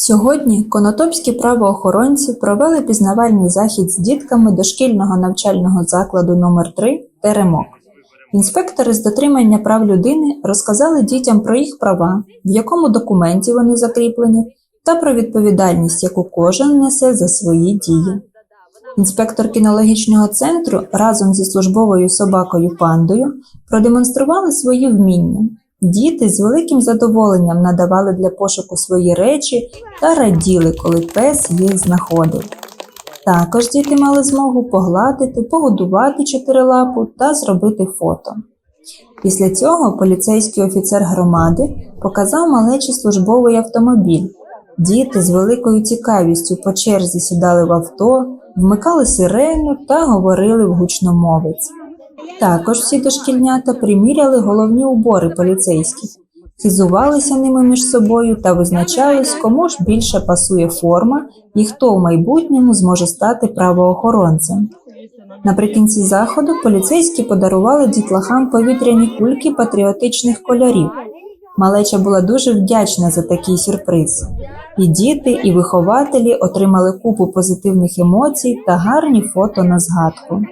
Сьогодні конотопські правоохоронці провели пізнавальний захід з дітками дошкільного навчального закладу номер 3 Теремок. Інспектори з дотримання прав людини розказали дітям про їх права, в якому документі вони закріплені, та про відповідальність, яку кожен несе за свої дії. Інспектор кінологічного центру разом зі службовою собакою пандою продемонстрували свої вміння. Діти з великим задоволенням надавали для пошуку свої речі та раділи, коли пес їх знаходив. Також діти мали змогу погладити, погодувати чотирилапу та зробити фото. Після цього поліцейський офіцер громади показав малечі службовий автомобіль. Діти з великою цікавістю по черзі сідали в авто, вмикали сирену та говорили в гучномовець. Також всі дошкільнята приміряли головні убори поліцейських, хизувалися ними між собою та визначались, кому ж більше пасує форма і хто в майбутньому зможе стати правоохоронцем. Наприкінці заходу поліцейські подарували дітлахам повітряні кульки патріотичних кольорів. Малеча була дуже вдячна за такий сюрприз. І діти, і вихователі отримали купу позитивних емоцій та гарні фото на згадку.